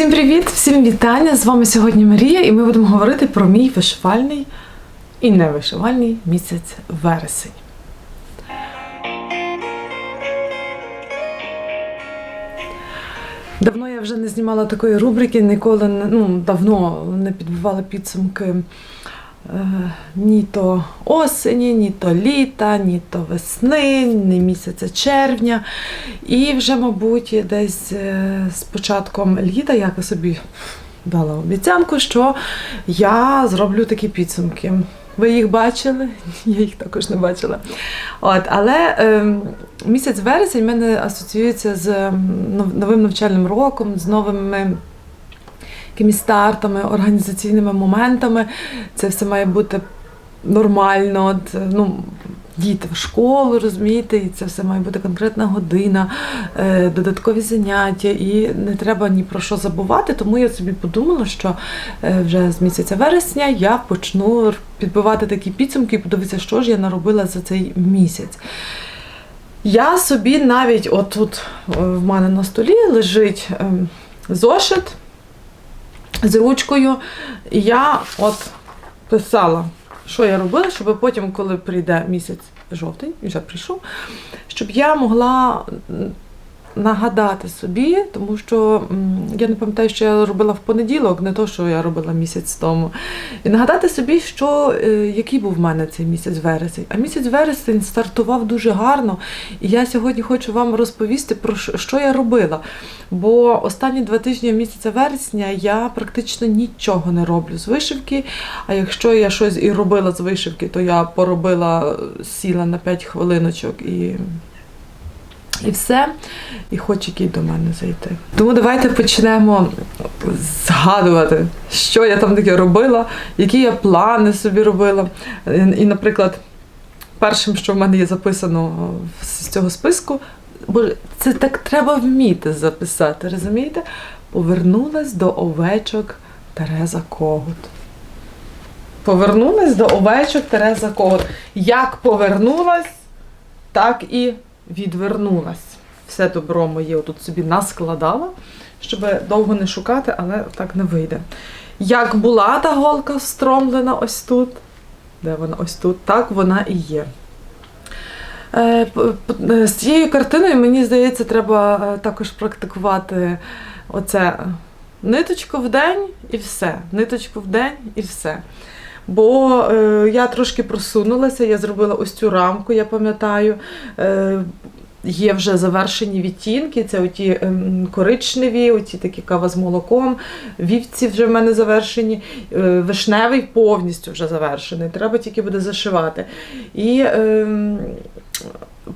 Всім привіт, всім вітання! З вами сьогодні Марія, і ми будемо говорити про мій вишивальний і невишивальний місяць вересень. Давно я вже не знімала такої рубрики, ніколи ну, давно не підбивала підсумки ні то осені, ні то літа, ні то весни, ні місяця червня. І вже, мабуть, десь е, з початком літа я собі дала обіцянку, що я зроблю такі підсумки. Ви їх бачили? Я їх також не бачила. От, але е, місяць вересень в мене асоціюється з новим навчальним роком, з новими якимись стартами, організаційними моментами. Це все має бути нормально. От, ну, діти в школу, розумієте, і це все має бути конкретна година, е, додаткові заняття, і не треба ні про що забувати. Тому я собі подумала, що е, вже з місяця вересня я почну підбивати такі підсумки і подивитися, що ж я наробила за цей місяць. Я собі навіть отут е, в мене на столі лежить ем, зошит з ручкою. Я от писала, що я робила, щоб потім, коли прийде місяць жовтень, вже прийшов, щоб я могла нагадати собі, тому що я не пам'ятаю, що я робила в понеділок, не то, що я робила місяць тому. І нагадати собі, що, е, який був в мене цей місяць вересень. А місяць вересень стартував дуже гарно. І я сьогодні хочу вам розповісти про що, я робила. Бо останні два тижні місяця вересня я практично нічого не роблю з вишивки. А якщо я щось і робила з вишивки, то я поробила, сіла на 5 хвилиночок і. І все, і хоче який до мене зайти. Тому давайте почнемо згадувати, що я там таке робила, які я плани собі робила. І, наприклад, першим, що в мене є записано з цього списку, бо це так треба вміти записати, розумієте? Повернулась до овечок Тереза Когут. Повернулась до овечок Тереза Когут. Як повернулась, так і відвернулась. Все добро моє тут собі наскладала, щоб довго не шукати, але так не вийде. Як була та голка встромлена ось тут, де вона ось тут, так вона і є. Е, е, З цією картиною, мені здається, треба е, також практикувати оце ниточку в день і все. Ниточку в день і все. Бо е, я трошки просунулася, я зробила ось цю рамку, я пам'ятаю. Е, є вже завершені відтінки, це оті ем, коричневі, оті такі кава з молоком, вівці вже в мене завершені, е, вишневий повністю вже завершений. Треба тільки буде зашивати. І ем,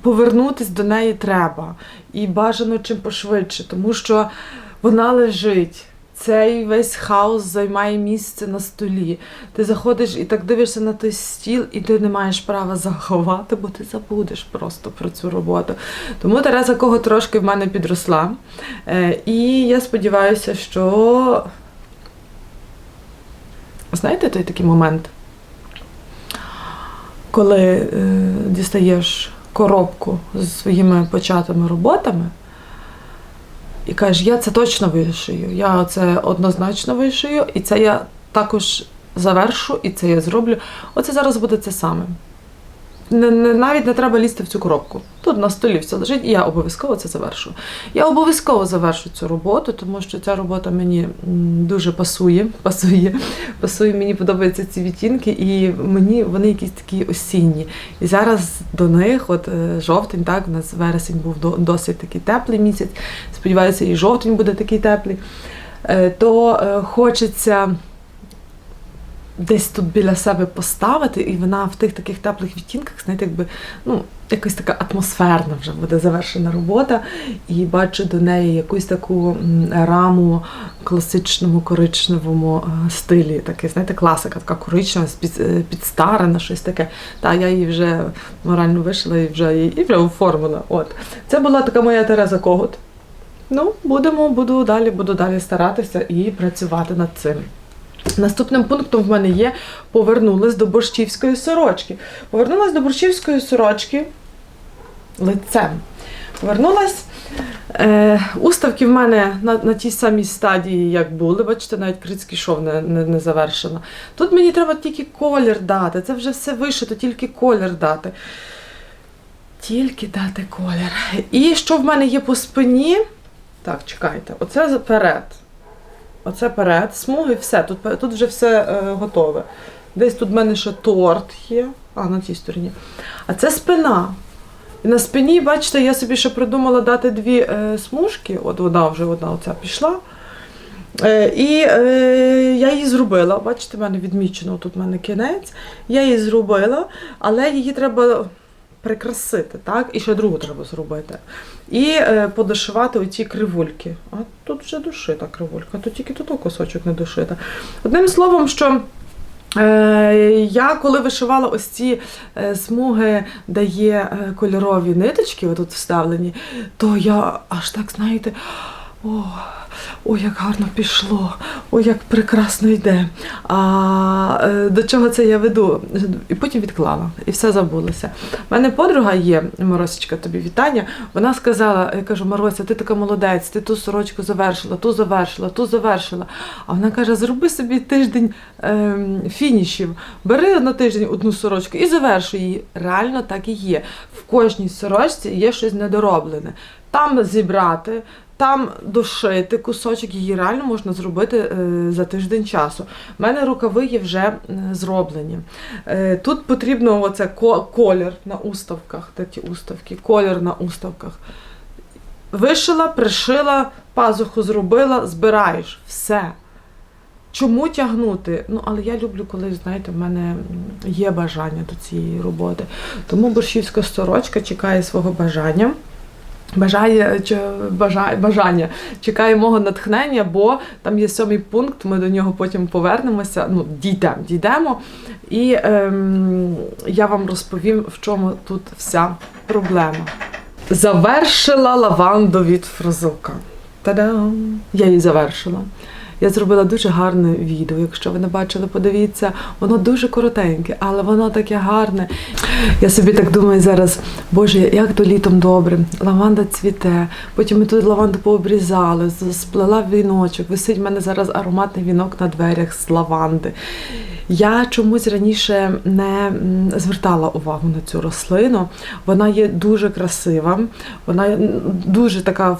повернутись до неї треба. І бажано чим пошвидше, тому що вона лежить. Цей весь хаос займає місце на столі. Ти заходиш і так дивишся на той стіл, і ти не маєш права заховати, бо ти забудеш просто про цю роботу. Тому Тереза кого трошки в мене підросла. Е, І я сподіваюся, що знаєте той такий момент, коли е, дістаєш коробку з своїми початими роботами. І кажеш, я це точно вишию, я це однозначно вишию, і це я також завершу, і це я зроблю. Оце зараз буде це саме. Не, не, навіть не треба лізти в цю коробку. Тут на столі все лежить, і я обов'язково це завершу. Я обов'язково завершу цю роботу, тому що ця робота мені дуже пасує. Пасує, пасує, мені подобаються ці відтінки, і мені вони якісь такі осінні. І зараз до них, от е, жовтень, так, у нас вересень був досить такий теплий місяць. Сподіваюся, і жовтень буде такий теплий. Е, То е, хочеться десь тут біля себе поставити, і вона в тих таких теплих відтінках, знаєте, якби ну, якась така атмосферна вже буде завершена робота. І бачу до неї якусь таку раму класичному коричневому е, стилі. Таке, знаєте, класика, така коричнева, е, підстарена, щось таке. Та я її вже морально вишила і вже її вже оформила. От. Це була така моя Тереза Когут. Ну, будемо, буду далі, буду далі старатися і працювати над цим. Наступним пунктом в мене є повернулась до борщівської сорочки. Повернулась до борщівської сорочки лицем. Вернулась. Е, уставки в мене на, на тій самій стадії, як були. Бачите, навіть критський шов не, не, не завершено. Тут мені треба тільки колір дати. Це вже все вишито, тільки колір дати. Тільки дати колір. І що в мене є по спині? Так, чекайте, оце перед. Оце перед, смуги, все. Тут, тут вже все е, готове. Десь тут в мене ще торт є. А, на тій стороні. А це спина. І на спині, бачите, я собі ще придумала дати дві е, смужки. От вона вже одна оця пішла. Е, і е, я її зробила. Бачите, в мене відмічено тут в мене кінець. Я її зробила, але її треба прикрасити, так? І ще другу треба зробити. І е, подошивати оці кривульки. А тут вже душита кривулька, тут тільки тут кусочок не душита. Одним словом, що. Е, Я коли вишивала ось ці е, смуги, де є е, кольорові ниточки, отут вставлені, то я аж так, знаєте, о, ой, як гарно пішло, ой, як прекрасно йде. А е, до чого це я веду? І потім відклала, і все забулося. У мене подруга є, Моросечка, тобі вітання. Вона сказала: я кажу, Морося, ти така молодець, ти ту сорочку завершила, ту завершила, ту завершила. А вона каже: зроби собі тиждень ем, фінішів, бери на тиждень одну сорочку і завершуй її. Реально так і є. В кожній сорочці є щось недороблене. Там зібрати, там дошити кусочок, її реально можна зробити е, за тиждень часу. У мене рукави є вже зроблені. Е, тут потрібно оце колір на уставках, ті уставки, колір на уставках. Вишила, пришила, пазуху зробила, збираєш. Все. Чому тягнути? Ну, але я люблю, коли, знаєте, в мене є бажання до цієї роботи. Тому борщівська сорочка чекає свого бажання. Бажає, чи, бажає, бажання чекає мого натхнення, бо там є сьомий пункт, ми до нього потім повернемося. Ну, дійдемо, дійдемо. І ем, я вам розповім, в чому тут вся проблема. Завершила лаванду від фразока. Та-дам! Я її завершила. Я зробила дуже гарне відео. Якщо ви не бачили, подивіться, воно дуже коротеньке, але воно таке гарне. Я собі так думаю зараз, боже, як то літом добре, лаванда цвіте. Потім ми тут лаванду пообрізали, сплела віночок. Висить в мене зараз ароматний вінок на дверях з лаванди. Я чомусь раніше не звертала увагу на цю рослину. Вона є дуже красива, вона дуже така,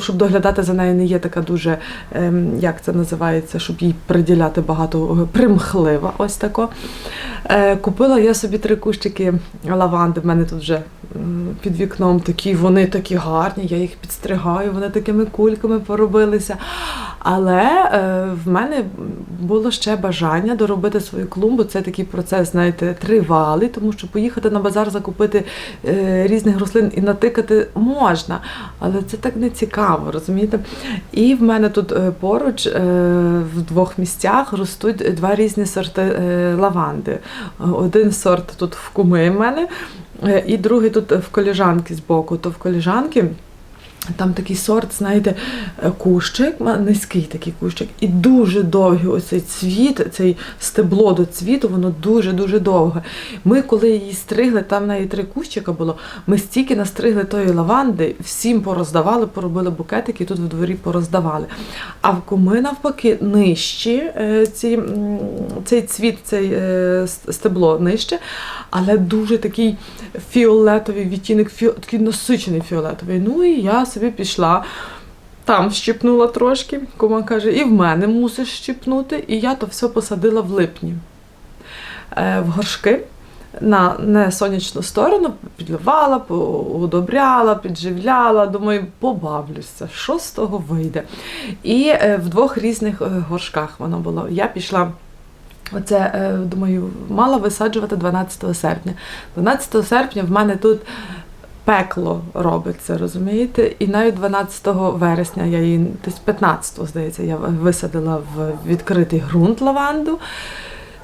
щоб доглядати за нею, не є така дуже, ем, як це називається, щоб їй приділяти багато е, примхлива. Ось тако. Е, Купила я собі три кущики лаванди. В мене тут вже під вікном такі, вони такі гарні, я їх підстригаю, вони такими кульками поробилися. Але е, в мене було ще бажання доробити свою клумбу. Це такий процес, знаєте, тривалий, тому що поїхати на базар закупити е, різних рослин і натикати можна, але це так не цікаво, розумієте? І в мене тут е, поруч е, в двох місцях ростуть два різні сорти е, лаванди. Один сорт тут в куми в мене, е, і другий тут в коліжанки збоку. То в коліжанки. Там такий сорт, знаєте, е, кущик, низький такий кущик, і дуже довгий оцей цвіт, цей стебло до цвіту, воно дуже-дуже довге. Ми, коли її стригли, там в неї три кущика було, ми стільки настригли тої лаванди, всім пороздавали, поробили букетики, тут в дворі пороздавали. А в куми, навпаки, нижчі е, ці, цей цвіт, цей е, стебло нижче, але дуже такий фіолетовий відтінок, такий насичений фіолетовий. Ну і я собі пішла. Там щипнула трошки, кума каже, і в мене мусиш щипнути. І я то все посадила в липні е, в горшки на не сонячну сторону, підливала, удобряла, підживляла. Думаю, побавлюся, що з того вийде. І е, в двох різних е, горшках воно було. Я пішла. Оце, е, думаю, мала висаджувати 12 серпня. 12 серпня в мене тут пекло робиться, розумієте? І навіть 12 вересня я її десь 15, здається, я висадила в відкритий ґрунт лаванду.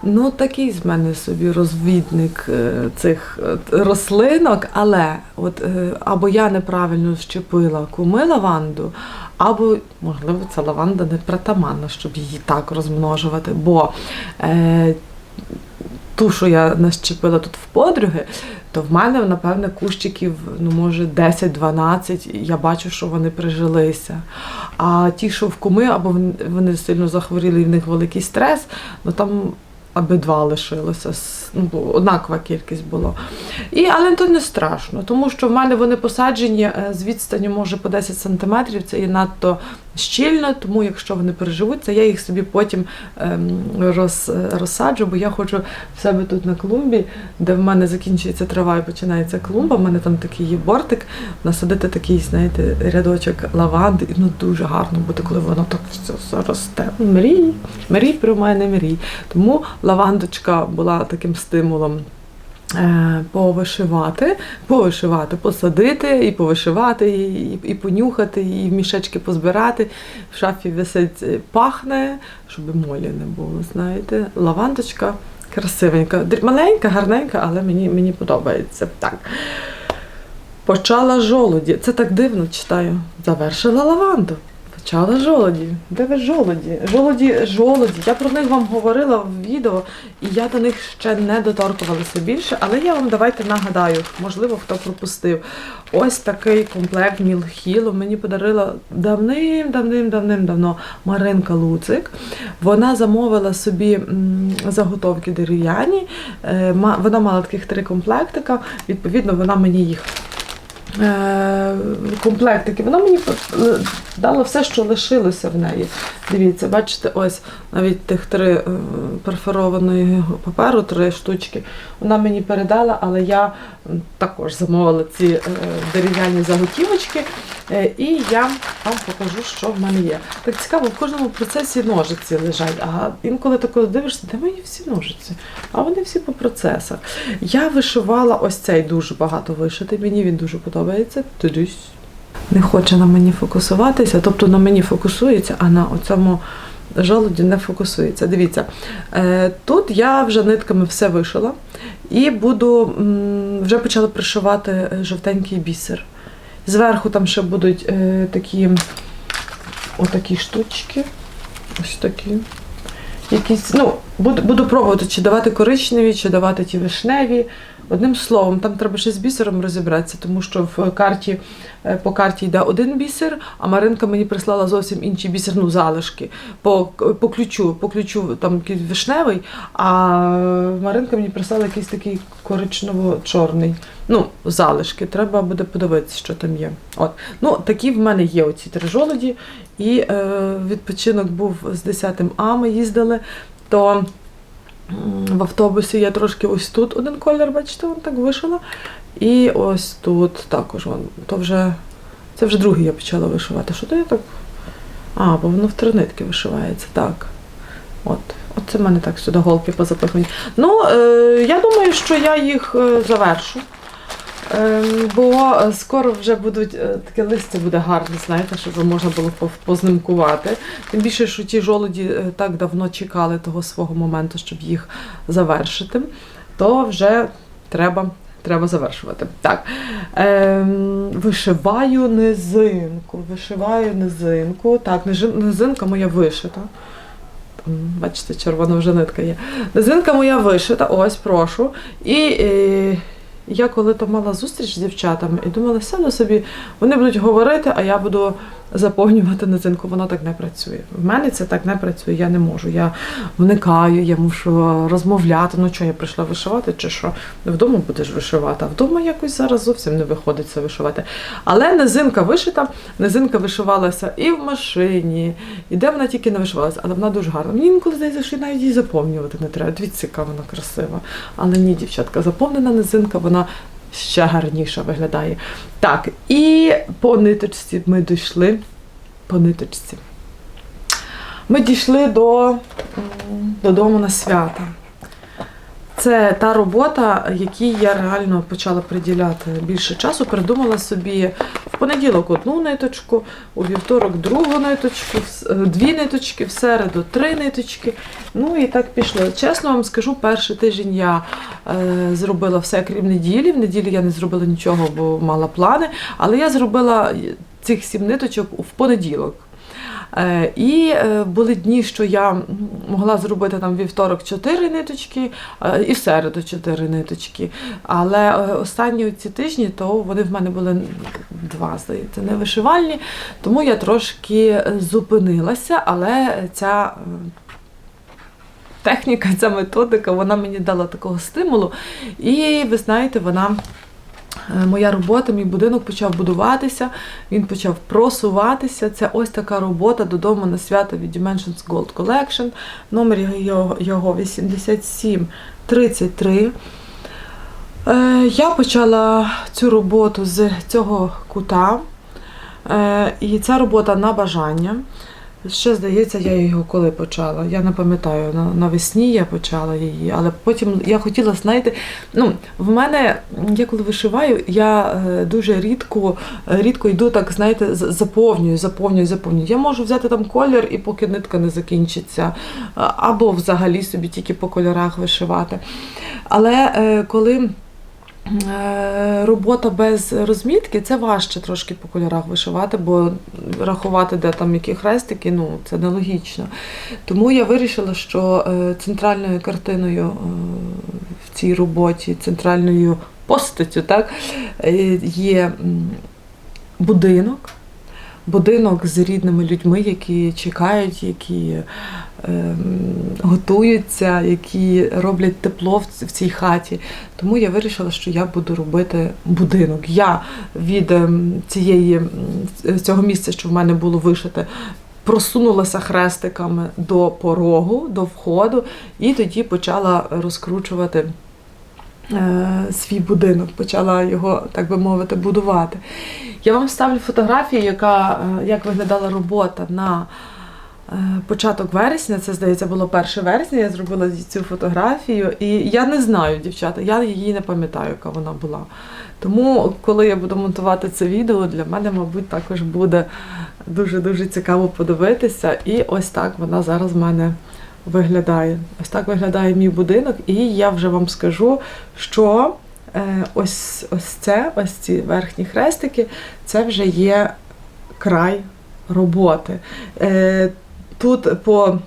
Ну, такий з мене собі розвідник е, цих рослинок, але от е, або я неправильно щепила куми лаванду, або, можливо, ця лаванда не притаманна, щоб її так розмножувати. Бо е, ту, що я нащепила тут в подруги, то в мене, напевне, кущиків, ну, може, 10-12, і я бачу, що вони прижилися. А ті, що в куми, або вони- сильно захворіли, і в них великий стрес, ну там аби два лишилося. Ну, однакова кількість було. І, але то не страшно, тому що в мене вони посаджені е, з відстані може по 10 сантиметрів, це є надто щільно, тому якщо вони переживуться, я їх собі потім ем, роз, розсаджу, бо я хочу в себе тут на клумбі, де в мене закінчується трава і починається клумба. в мене там такий є бортик, насадити такий, знаєте, рядочок лаванди. І, Ну дуже гарно буде, коли воно так все заросте. Мрій, мрій про мене мрій. Тому лавандочка була таким стимулом. Е, Повишивати, повишивати, посадити і повишивати, і, і, понюхати, і в мішечки позбирати. В шафі висить е, пахне, щоб молі не було. Знаєте, лавандочка красивенька, маленька, гарненька, але мені, мені подобається. Так. Почала жолуді. Це так дивно читаю. Завершила лаванду. Почала жолоді. Де ви жолоді? Жолоді, жолоді. Я про них вам говорила в відео, і я до них ще не доторкувалася більше, але я вам давайте нагадаю, можливо, хто пропустив. Ось такий комплект Мілхілу мені подарила давним-давним-давним-давно Маринка Луцик. Вона замовила собі заготовки дерев'яні. Е, Вона мала таких три комплектика. Відповідно, вона мені їх комплектики. Вона мені е, дала все, що лишилося в неї. Дивіться, бачите, ось навіть тих три е, перфорованої паперу, три штучки. Вона мені передала, але я також замовила ці е, дерев'яні заготівочки. Е, І я вам покажу, що в мене є. Так цікаво, в кожному процесі ножиці лежать. А інколи тако дивишся, де мої всі ножиці? А вони всі по процесах. Я вишивала ось цей дуже багато вишитий. Мені він дуже подобається. Тудусь. Не хоче на мені фокусуватися, тобто на мені фокусується, а на оцьому жолуді не фокусується. Дивіться, е, тут я вже нитками все вишила і буду вже почала пришивати е, жовтенький бісер. Зверху там ще будуть е, такі отакі штучки. Ось такі. Якісь, ну, буду, буду пробувати, чи давати коричневі, чи давати ті вишневі. Одним словом, там треба ще з бісером розібратися, тому що в карті, е, по карті йде один бісер, а Маринка мені прислала зовсім інший бісер, ну, залишки. По, по ключу, по ключу там якийсь вишневий, а Маринка мені прислала якийсь такий коричнево-чорний. Ну, залишки. Треба буде подивитися, що там є. От. Ну, такі в мене є оці три жолоді. І е, відпочинок був з 10 А, ми їздили, то в автобусі я трошки ось тут один колір, бачите, вон так вишила. І ось тут також. Вон, то вже, це вже другий я почала вишивати. Що то я так? А, бо воно в три нитки вишивається, так. От. Оце в мене так сюди голки позапихані. Ну, е, я думаю, що я їх е, завершу. Ем, Бо е, скоро вже будуть е, таке листя буде гарне, знаєте, щоб можна було познимкувати. Тим більше, що ті жолуді е, так давно чекали того свого моменту, щоб їх завершити, то вже треба, треба завершувати. Так. Ем, вишиваю низинку. Вишиваю низинку. Так, низинка моя вишита. Бачите, червона вже нитка є. Низинка моя вишита, ось прошу. І е, я коли то мала зустріч з дівчатами і думала, сяду собі, вони будуть говорити, а я буду заповнювати низинку. Воно так не працює. В мене це так не працює, я не можу. Я вникаю, я мушу розмовляти. Ну що, я прийшла вишивати, чи що? Вдома будеш вишивати, а вдома якось зараз зовсім не виходить це вишивати. Але низинка вишита, низинка вишивалася і в машині, і де вона тільки не вишивалася, але вона дуже гарна. Мені інколи здається, що навіть її заповнювати не треба. Дивіться, яка вона красива. Але ні, дівчатка, заповнена низинка, вона ще гарніше виглядає. Так, і по ниточці ми дійшли. По ниточці. Ми дійшли до, додому на свята. Це та робота, якій я реально почала приділяти більше часу. Придумала собі в понеділок одну ниточку, у вівторок другу ниточку, е, дві ниточки, в середу три ниточки. Ну і так пішло. Чесно вам скажу, перший тиждень я е, зробила все крім неділі. В неділі я не зробила нічого, бо мала плани. Але я зробила цих сім ниточок в понеділок. Е, І е, були дні, що я могла зробити там вівторок 4 ниточки е, і в середу 4 ниточки. Але останні ці тижні, то вони в мене були два, здається, не вишивальні, тому я трошки зупинилася, але ця. Техніка, ця методика, вона мені дала такого стимулу. І ви знаєте, вона Моя робота, мій будинок почав будуватися, він почав просуватися. Це ось така робота додому на свято від Dimensions Gold Collection. Номер його, його 8733. Е, Я почала цю роботу з цього кута. Е, І ця робота на бажання. Ще здається, я його коли почала. Я не пам'ятаю, навесні я почала її, але потім я хотіла, знаєте, ну, в мене, я коли вишиваю, я е, дуже рідко, е, рідко йду так, знаєте, заповнюю, заповнюю, заповнюю. Я можу взяти там колір і поки нитка не закінчиться, або взагалі собі тільки по кольорах вишивати. Але е, коли Робота без розмітки це важче трошки по кольорах вишивати, бо рахувати, де там які хрестики, ну це нелогічно. Тому я вирішила, що е, центральною картиною е, в цій роботі, центральною постаттю, так, е, є будинок. Будинок з рідними людьми, які чекають, які ем, готуються, які роблять тепло в в цій хаті. Тому я вирішила, що я буду робити будинок. Я від ем, цієї цього місця, що в мене було вишите, просунулася хрестиками до порогу, до входу, і тоді почала розкручувати. Е, Свій будинок, почала його, так би мовити, будувати. Я вам ставлю фотографію, яка, е, як виглядала робота на е, початок вересня. Це, здається, було 1 вересня. Я зробила цю фотографію. І я не знаю, дівчата, я її не пам'ятаю, яка вона була. Тому, коли я буду монтувати це відео, для мене, мабуть, також буде дуже-дуже цікаво подивитися. І ось так вона зараз в мене виглядає. Ось так виглядає мій будинок, і я вже вам скажу, що е, ось, ось це, ось ці верхні хрестики, це вже є край роботи. Е, Тут по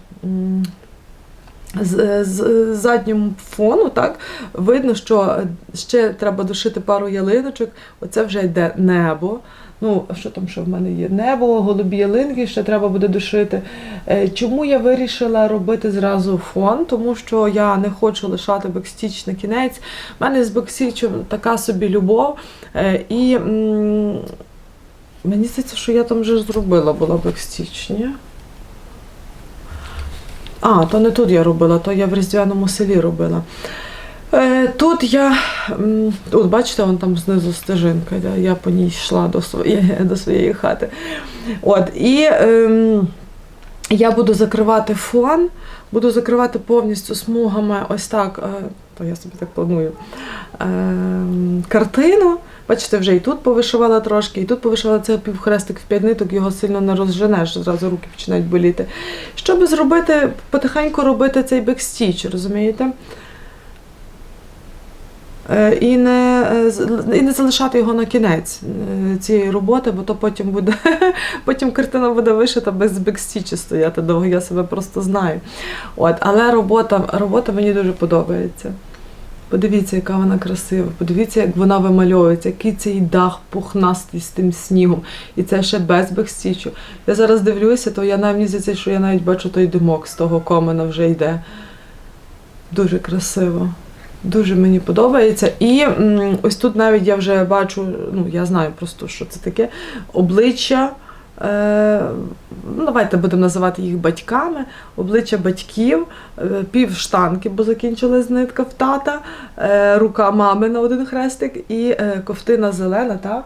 з, з задньому фону так, видно, що ще треба дошити пару ялиночок. Оце вже йде небо. Ну, що там ще в мене є? Небо, голубі ялинки, ще треба буде дошити. Е, Чому я вирішила робити зразу фон? Тому що я не хочу лишати бекстіч на кінець. У мене з бекстічем така собі любов. Е, І мені здається, що я там вже зробила була бекстіч, ні? А, то не тут я робила, то я в Різдвяному селі робила. Е, Тут я, от бачите, вон там знизу стежинка, я, по ній йшла до своєї, до своєї хати. От, і ем, я буду закривати фон, буду закривати повністю смугами ось так, е, то я собі так планую, ем, картину. Бачите, вже і тут повишивала трошки, і тут повишивала це півхрестик в п'ять ниток, його сильно не розженеш, зразу руки починають боліти. Щоб зробити, потихеньку робити цей бекстіч, розумієте? Е, І не, е, і не залишати його на кінець е, цієї роботи, бо то потім буде потім картина буде вишита без бекстічі стояти довго, я себе просто знаю. От, але робота, робота мені дуже подобається. Подивіться, яка вона красива, подивіться, як вона вимальовується, який цей дах пухнастий з тим снігом. І це ще без бекстічу. Я зараз дивлюся, то я навіть здається, що я навіть бачу той димок з того комена вже йде. Дуже красиво. Дуже мені подобається. І ось тут навіть я вже бачу, ну я знаю просто, що це таке обличчя. Е, ну, давайте будемо називати їх батьками, обличчя батьків, е, пів штанки, бо закінчилась нитка в тата, е, рука мами на один хрестик і ковтина зелена, та?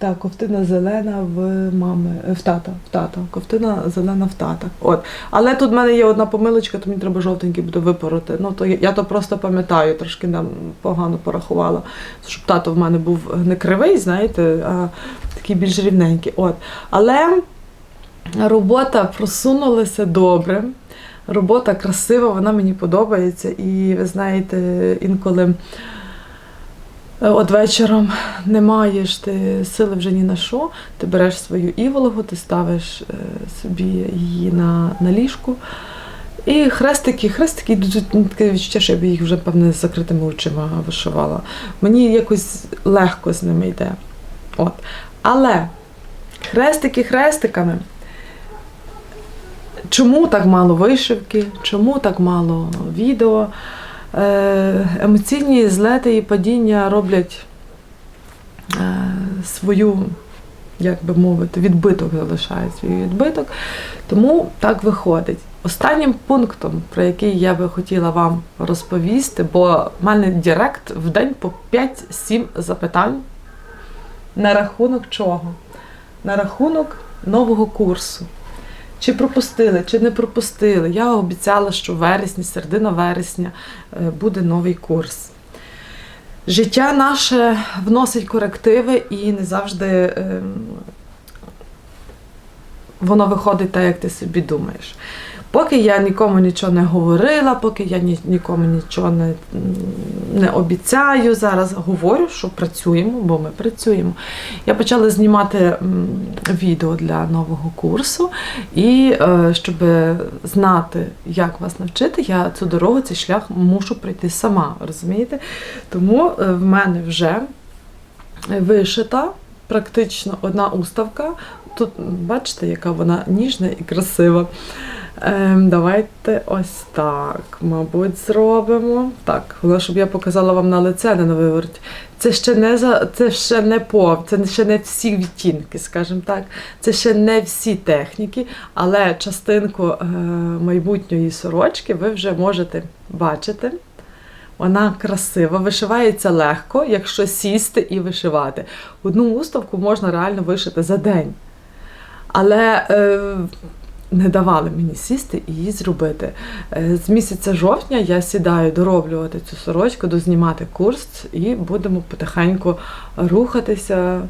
Так, ковтина зелена в мами, е, в тата, в тата. Ковтина зелена в тата. От. Але тут в мене є одна помилочка, то мені треба жовтенький буде випороти. Ну, то я, то просто пам'ятаю, трошки нам погано порахувала, щоб тато в мене був не кривий, знаєте, а такий більш рівненький. От. Але робота просунулася добре. Робота красива, вона мені подобається. І ви знаєте, інколи от вечором не маєш ти сили вже ні на що, ти береш свою іволгу, ти ставиш е, собі її на, на ліжку. І хрестики, хрестики йдуть ну, таке відчуття, що я б їх вже, певне, з закритими очима вишивала. Мені якось легко з ними йде. От. Але хрестики хрестиками. Чому так мало вишивки? Чому так мало відео? Е, Емоційні злети і падіння роблять е, свою, як би мовити, відбиток залишає свій відбиток. Тому так виходить. Останнім пунктом, про який я би хотіла вам розповісти, бо в мене Директ в день по 5-7 запитань. На рахунок чого? На рахунок нового курсу. Чи пропустили, чи не пропустили. Я обіцяла, що в вересні, середина вересня е, буде новий курс. Життя наше вносить корективи і не завжди е, воно виходить так, як ти собі думаєш. Поки я нікому нічого не говорила, поки я ні, нікому нічого не, не обіцяю, зараз говорю, що працюємо, бо ми працюємо. Я почала знімати відео для нового курсу, і е, щоб знати, як вас навчити, я цю дорогу, цей шлях мушу пройти сама, розумієте? Тому е, в мене вже вишита практично одна уставка. Тут бачите, яка вона ніжна і красива. Ем, давайте ось так, мабуть, зробимо. Так, головне, щоб я показала вам на лице, не на вивороть. Це ще не за це ще не пов, це ще не всі відтінки, скажімо так. Це ще не всі техніки, але частинку е, майбутньої сорочки ви вже можете бачити. Вона красива, вишивається легко, якщо сісти і вишивати. Одну уставку можна реально вишити за день. Але е, не давали мені сісти і її зробити. Е, З місяця жовтня я сідаю дороблювати цю сорочку, дознімати курс, і будемо потихеньку рухатися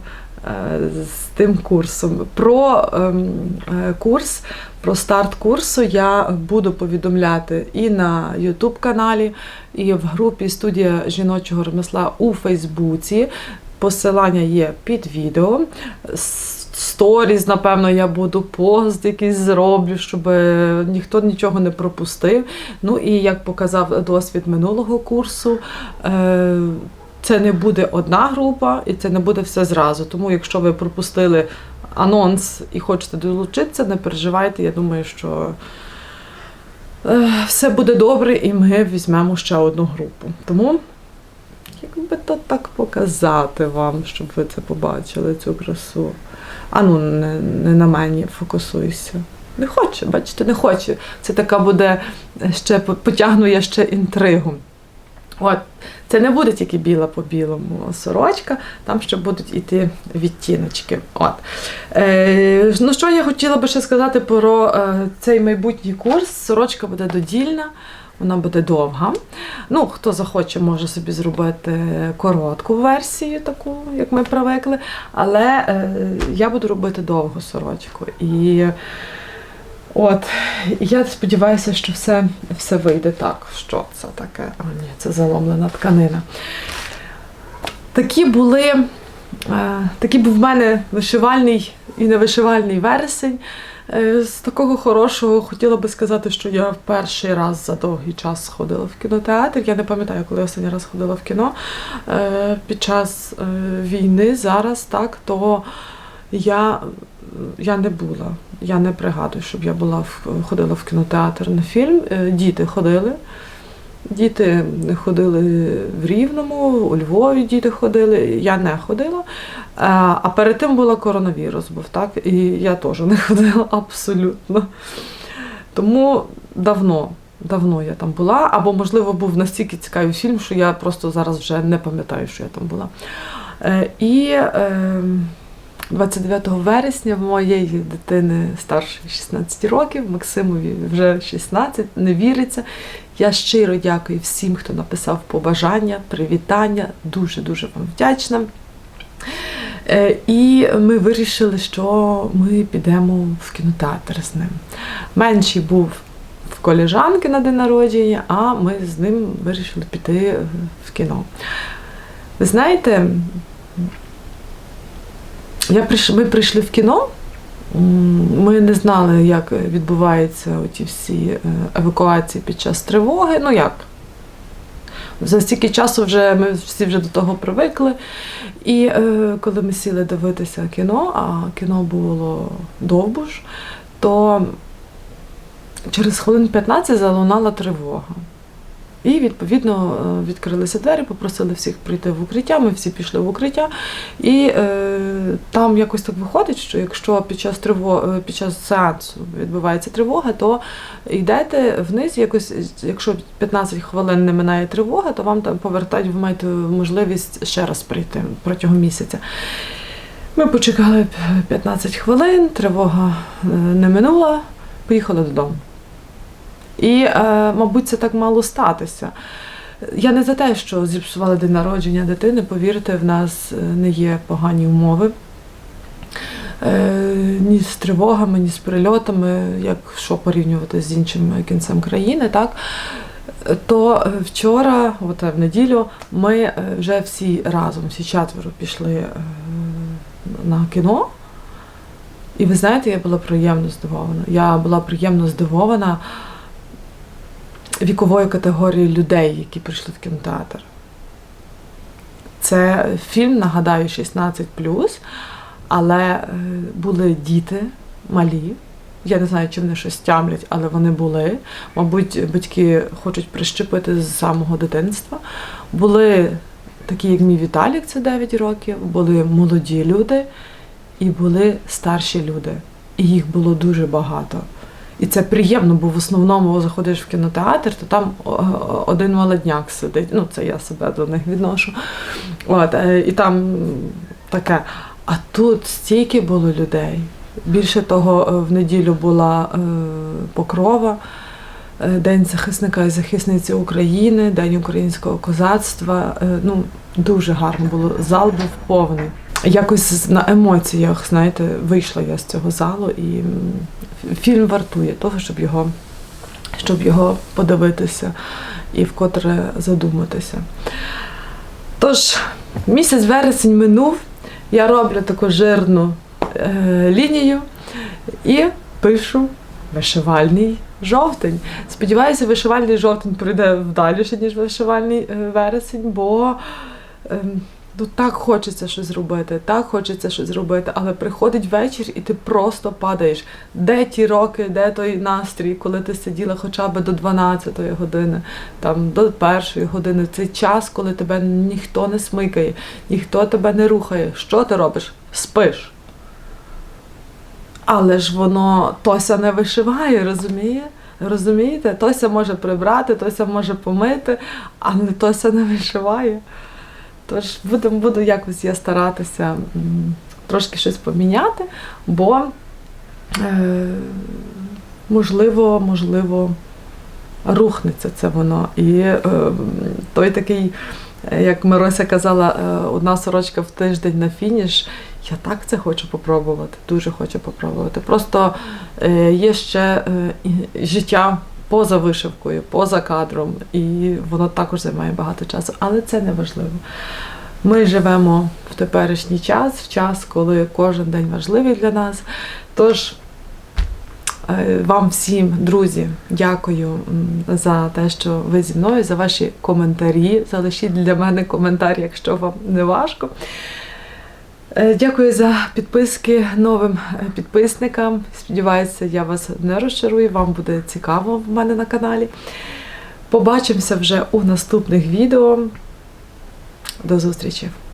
е, з тим курсом. Про ем, е, курс, про старт курсу я буду повідомляти і на YouTube каналі, і в групі студія жіночого ремесла у Фейсбуці. Посилання є під відео. Сторіз, напевно, я буду пост якийсь зроблю, щоб ніхто нічого не пропустив. Ну і як показав досвід минулого курсу, е, це не буде одна група і це не буде все зразу. Тому, якщо ви пропустили анонс і хочете долучитися, не переживайте. Я думаю, що е, все буде добре, і ми візьмемо ще одну групу. Тому. Як би то так показати вам, щоб ви це побачили, цю красу. А ну, не, не на мені фокусуйся. Не хоче, бачите, не хоче. Це така буде ще потягнує ще інтригу. От, це не буде тільки біла по білому сорочка, там ще будуть іти відтіночки. От. Е, ну, що я хотіла би ще сказати про е, цей майбутній курс. Сорочка буде додільна. Вона буде довга. Ну, хто захоче, може собі зробити коротку версію, таку, як ми привикли. Але е, я буду робити довгу сорочку. І от, я сподіваюся, що все, все вийде так. Що це таке? А, ні, це заломлена тканина. Такі були. Такий був в мене вишивальний і невишивальний вересень. Е, З такого хорошого хотіла би сказати, що я в перший раз за довгий час сходила в кінотеатр. Я не пам'ятаю, коли останній раз ходила в кіно Е, під час е, війни зараз, так, то я, я не була. Я не пригадую, щоб я була в, ходила в кінотеатр на фільм. Діти ходили. Діти ходили в Рівному, у Львові діти ходили, я не ходила. А а перед тим була коронавірус, був так, і я теж не ходила абсолютно. Тому давно, давно я там була, або, можливо, був настільки цікавий фільм, що я просто зараз вже не пам'ятаю, що я там була. Е, і е, 29 вересня в моєї дитини старшої 16 років, Максимові вже 16, не віриться. Я щиро дякую всім, хто написав побажання, привітання. Дуже-дуже вам вдячна. Е, І ми вирішили, що ми підемо в кінотеатр з ним. Менший був в коліжанки на день народження, а ми з ним вирішили піти в кіно. Ви знаєте, я прийш... ми прийшли в кіно. Ми не знали, як відбуваються ті всі е, евакуації під час тривоги. Ну як? За стільки часу вже ми всі вже до того привикли. І е, коли ми сіли дивитися кіно, а кіно було довбуш, то через хвилин 15 залунала тривога. І відповідно е, відкрилися двері, попросили всіх прийти в укриття. Ми всі пішли в укриття. І е, там якось так виходить, що якщо під час триво, е, під час сеансу відбувається тривога, то йдете вниз, якось, якщо 15 хвилин не минає тривога, то вам там повертають, ви маєте можливість ще раз прийти протягом місяця. Ми почекали 15 хвилин, тривога е, не минула, поїхали додому. І, е, мабуть, це так мало статися. Я не за те, що зіпсували день народження дитини, повірте, в нас е, не є погані умови. Е, ні з тривогами, ні з прильотами, як що порівнювати з іншим кінцем країни, так? То вчора, от в неділю, ми вже всі разом, всі четверо пішли на кіно. І ви знаєте, я була приємно здивована. Я була приємно здивована вікової категорії людей, які прийшли в кінотеатр. Це фільм, нагадаю, 16 але е, були діти малі. Я не знаю, чи вони щось тямлять, але вони були. Мабуть, батьки хочуть прищепити з самого дитинства. Були такі, як мій Віталік, це 9 років, були молоді люди і були старші люди. І їх було дуже багато. І це приємно, бо в основному заходиш в кінотеатр, то там один молодняк сидить. Ну, це я себе до них відношу. От, е, і там таке. А тут стільки було людей. Більше того, е, в неділю була е, покрова, День захисника і захисниці України, День українського козацтва. Ну, дуже гарно було. Зал був повний. Якось на емоціях, знаєте, вийшла я з цього залу, і фільм вартує того, щоб його, щоб його подивитися і вкотре задуматися. Тож, місяць вересень минув, я роблю таку жирну е, лінію і пишу вишивальний жовтень. Сподіваюся, вишивальний жовтень пройде вдаліше, ніж вишивальний е, вересень, бо. ем, Ну, так хочеться щось зробити, так хочеться щось зробити, але приходить вечір і ти просто падаєш. Де ті роки, де той настрій, коли ти сиділа хоча б до 12-ї години, там до першої години, цей час, коли тебе ніхто не смикає, ніхто тебе не рухає. Що ти робиш? Спиш. Але ж воно Тося не вишиває, розуміє? Розумієте? Тося може прибрати, Тося може помити, але Тося не вишиває. Тож буду, буду якось я старатися трошки щось поміняти, бо е, можливо, можливо, рухнеться це воно. І е, той такий, як Мирося казала, е, одна сорочка в тиждень на фініш. Я так це хочу попробувати, дуже хочу попробувати. Просто є ще життя поза вишивкою, поза кадром, і воно також займає багато часу, але це не важливо. Ми живемо в теперішній час, в час, коли кожен день важливий для нас. Тож е, вам всім, друзі, дякую за те, що ви зі мною, за ваші коментарі. Залишіть для мене коментар, якщо вам не важко. Е, Дякую за підписки новим е, підписникам. Сподіваюся, я вас не розчарую. Вам буде цікаво в мене на каналі. Побачимося вже у наступних відео. До зустрічі!